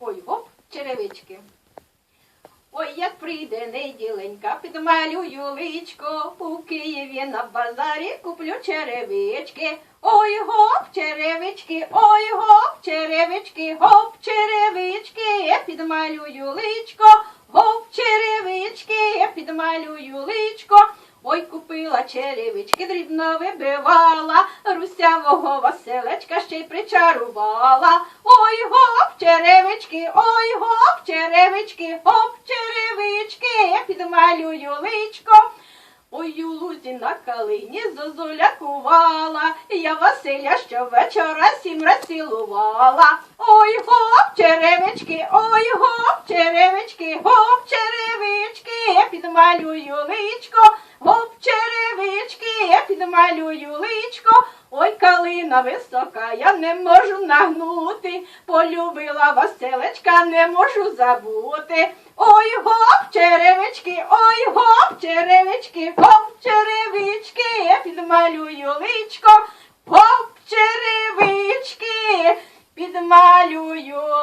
Ой, гоп, черевички. Ой, як прийде неділенька, підмалюю личко, у Києві на базарі куплю черевички. Ой, гоп, черевички, ой, гоп, черевички, гоп, черевички, я підмалюю личко, гоп, черевички, я підмалюю личко. Ой, купила черевички, дрібно вибивала, русявого Василечка ще й причарувала. Черевички, ой, гоп, черевички, гоп, черевички, підмалюю личко. Ой, у лузі на калині зозуля кувала, я Василя щовечора сім раз цілувала. Ой, гоп, черевички, ой, гоп, черевички, гоп, черевички, підмалюю личко, гоп, черевички, підмалюю личко. Ой, калина висока, я не можу нагнути, полюбила Василечка, не можу забути. Ой гоп, черевички, ой гоп, черевички, гоп, черевички, я підмалюю личко, гоп, черевички, підмалюю.